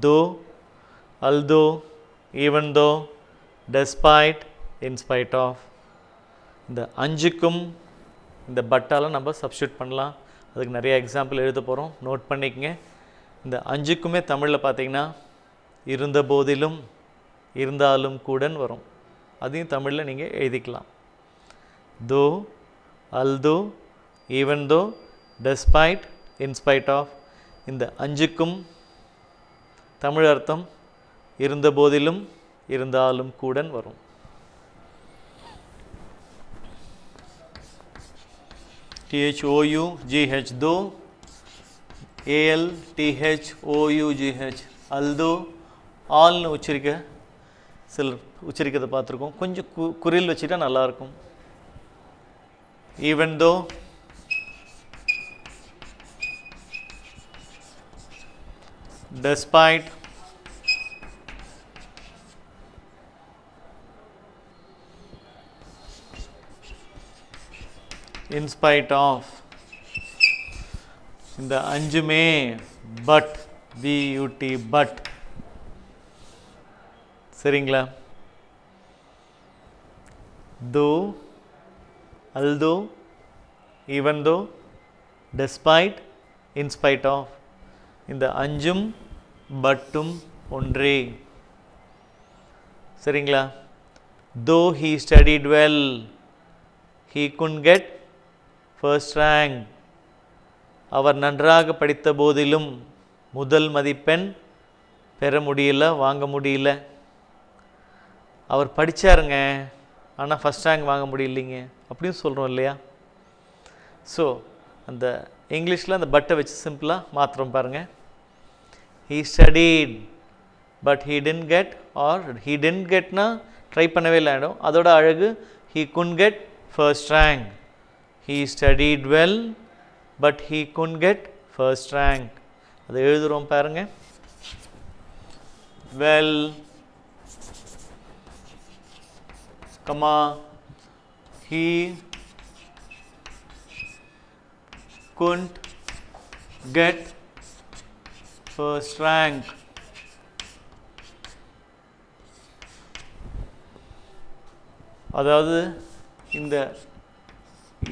though, although, even though, despite, in spite of. இந்த அஞ்சுக்கும் இந்த பட்டாலாம் நம்ம சப்ஸ்டியூட் பண்ணலாம். அதுக்கு நிறைய எக்ஸாம்பிள் எழுத போகிறோம் நோட் பண்ணிக்கங்க. இந்த அஞ்சுக்குமே தமிழில் பார்த்தீங்கன்னா இருந்த போதிலும் இருந்தாலும் கூடன்னு வரும். அதையும் தமிழில் நீங்கள் எழுதிக்கலாம். Though although even though despite in spite of இந்த அஞ்சுக்கும் தமிழ் அர்த்தம் இருந்த போதிலும் இருந்தாலும் கூடன் வரும். T H O U G H though A L T H O U G H although ஆல்னு உச்சரிக்க சில உச்சரிக்கிறதை பார்த்துருக்கோம். கொஞ்சம் கு குரில் வச்சுட்டா நல்லாயிருக்கும் even though despite in spite of இந்த அஞ்சுமே பட் பியூட்டி பட் சரிங்களா though although even though despite in spite of இந்த அஞ்சும் பட்டும் ஒன்றே. சரிங்களா? Though he studied well he couldn't get first rank அவர் நன்றாக படித்த போதிலும் முதல் மதிப்பெண் பெற முடியல வாங்க முடியல. அவர் படித்தாருங்க ஆனால் ஃபஸ்ட் ரேங்க் வாங்க முடியலைங்க அப்படின்னு சொல்கிறோம் இல்லையா? ஸோ அந்த இங்கிலீஷில் அந்த பட்டை வச்சு சிம்பிளாக மாத்திரம் பாருங்கள் he studied but he didn't get or he didn't கெட்னா try பண்ணவே இல்லை ஆகிடும் அதோட அழகு he couldn't get first rank he studied well but he couldn't get first rank அதை எழுதுகிறோம் பாருங்க well comma he couldn't get first rank. அதாவது இந்த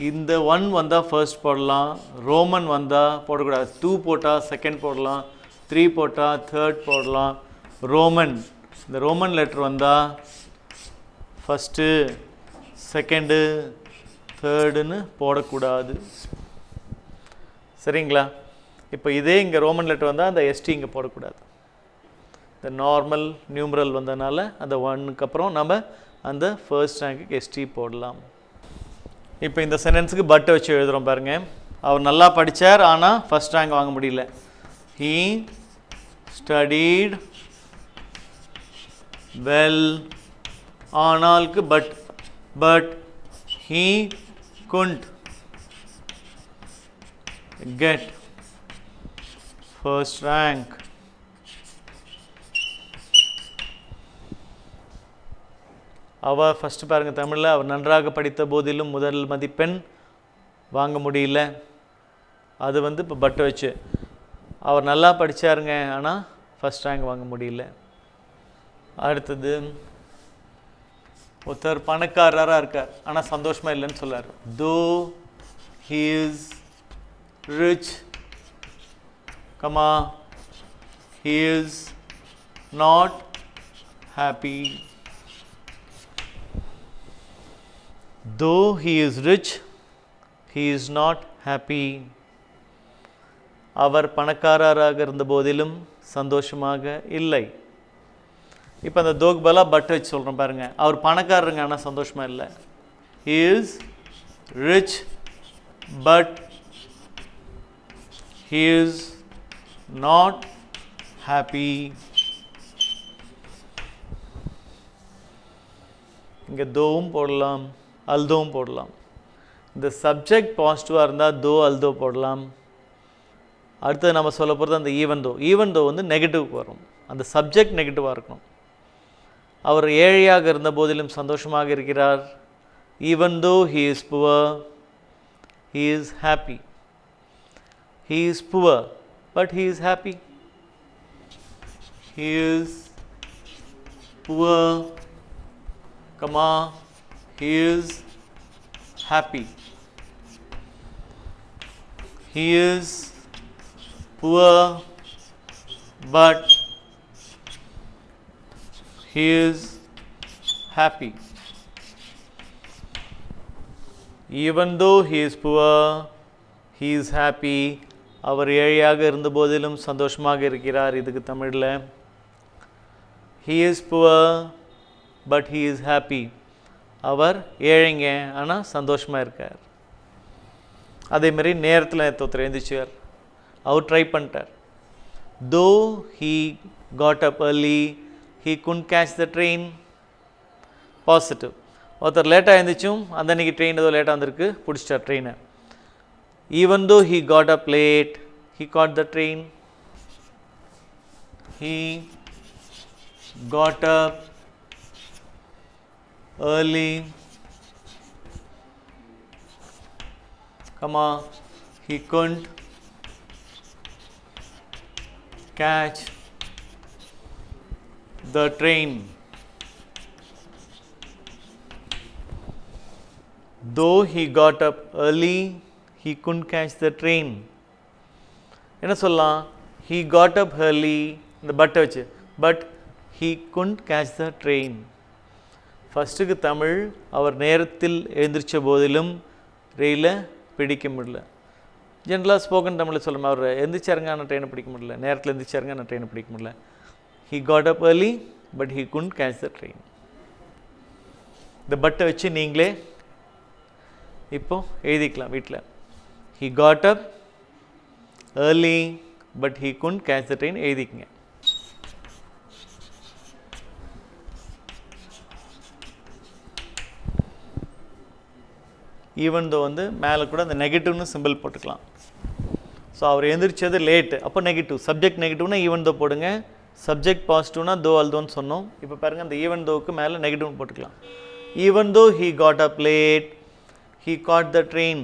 இந்த ஒன் வந்தால் ஃபர்ஸ்ட் போடலாம் ரோமன் வந்தால் போடக்கூடாது. டூ போட்டால் செகண்ட் போடலாம் த்ரீ போட்டால் தேர்ட் போடலாம். ரோமன் இந்த ரோமன் லெட்ரு வந்தால் ஃபஸ்ட்டு செகண்டு தேர்டுன்னு போடக்கூடாது. சரிங்களா? இப்போ இதே இங்கே ரோமன் லெட்டர் வந்தால் அந்த எஸ்டி இங்கே போடக்கூடாது. இந்த நார்மல் நியூமரல் வந்ததுனால அந்த ஒன்னுக்கு அப்புறம் நம்ம அந்த ஃபர்ஸ்ட் ரேங்க்குக்கு எஸ்டி போடலாம். இப்போ இந்த சென்டென்ஸுக்கு பட்டை வச்சு எழுதுகிறோம் பாருங்க. அவர் நல்லா படித்தார் ஆனால் ஃபர்ஸ்ட் ரேங்க் வாங்க முடியல. He studied well ஆனால்க்கு but but he couldn't get first rank. அவள் ஃபஸ்ட்டு பாருங்கள் தமிழில் அவர் நன்றாக படித்த போதிலும் முதல் மதிப்பெண் வாங்க முடியல. அது வந்து இப்போ பட்டு வச்சு. அவர் நல்லா படித்தாருங்க ஆனால் ஃபஸ்ட் ரேங்க் வாங்க முடியல. அடுத்தது ஒருத்தர் பணக்காரராக இருக்கார் ஆனால் சந்தோஷமாக இல்லைன்னு சொல்லார். Though he is comma, he is not happy. Though he is rich, he is not happy. அவர் பணக்காரராக இருந்த போதிலும் சந்தோஷமாக இல்லை இப்போ அந்த தோக்பலா பட் வச்சு சொல்கிறோம் பாருங்க அவர் பணக்காரருங்க ஆனால் சந்தோஷமாக இல்லை he is rich but he is not happy. இங்கே தோவும் போடலாம் அல்தோவும் போடலாம். இந்த சப்ஜெக்ட் பாசிட்டிவாக இருந்தால் தோ அல்தோ போடலாம். அடுத்தது நம்ம சொல்ல போகிறது அந்த ஈவன் தோ ஈவன் தோ வந்து நெகட்டிவ்க்கு வரும். அந்த சப்ஜெக்ட் நெகட்டிவாக இருக்கணும். அவர் ஏழையாக இருந்த போதிலும் சந்தோஷமாக இருக்கிறார். Even though he is poor he is happy he is poor but he is happy. He is poor comma he is happy. He is poor but he is happy. Even though he is poor he is happy அவர் ஏழையாக இருந்த போதிலும் சந்தோஷமாக இருக்கிறார். இதுக்கு தமிழில் he is poor but he is happy அவர் ஏழைங்க ஆனால் சந்தோஷமாக இருக்கார். அதேமாரி நேரத்தில் ஒருத்தர் எழுந்திரிச்சார். அவர் ட்ரை பண்ணிட்டார். Though he got up early he could catch the train positive ஒருத்தர் லேட்டாக எழுந்திரிச்சும் அந்த அன்றைக்கி ட்ரெயின் ஏதோ லேட்டாக வந்திருக்கு பிடிச்சிட்டார் ட்ரெயினை even though he got up late, he caught the train. He got up early, Come on, he couldn't catch the train. Though he got up early, he couldn't catch the train. என்ன சொல்லலாம்? He got up early. இந்த பட்டை வச்சு. But he couldn't catch the train. ஃபஸ்ட்டுக்கு தமிழ் அவர் நேரத்தில் எழுந்திரிச்ச போதிலும் ரயிலை பிடிக்க முடியல. ஜென்ரலாக ஸ்போக்கன் தமிழில் சொல்லும் அவர் எந்திரிச்சாருங்க ஆனால் ட்ரெயினை பிடிக்க முடியல. நேரத்தில் எந்திரிச்சாருங்க நான் ட்ரெயினை பிடிக்க முடியல. He got up early but he couldn't catch the train இந்த பட்டை வச்சு நீங்களே இப்போ எழுதிக்கலாம் வீட்டில் he got up early but he couldn't catch the train. எழுதிக்கங்க ஈவன் தோ வந்து மேலே கூட அந்த நெகட்டிவ்னு சிம்பிள் போட்டுக்கலாம். ஸோ அவர் எந்திரிச்சது லேட்டு அப்போ நெகட்டிவ் சப்ஜெக்ட் நெகட்டிவ்னா ஈவன் தோ போடுங்க. சப்ஜெக்ட் பாசிட்டிவ்னா தோ அல்தோன்னு சொன்னோம். இப்போ பாருங்கள் அந்த ஈவன் தோவுக்கு மேலே நெகட்டிவ்னு போட்டுக்கலாம். Even though he got up late he got the train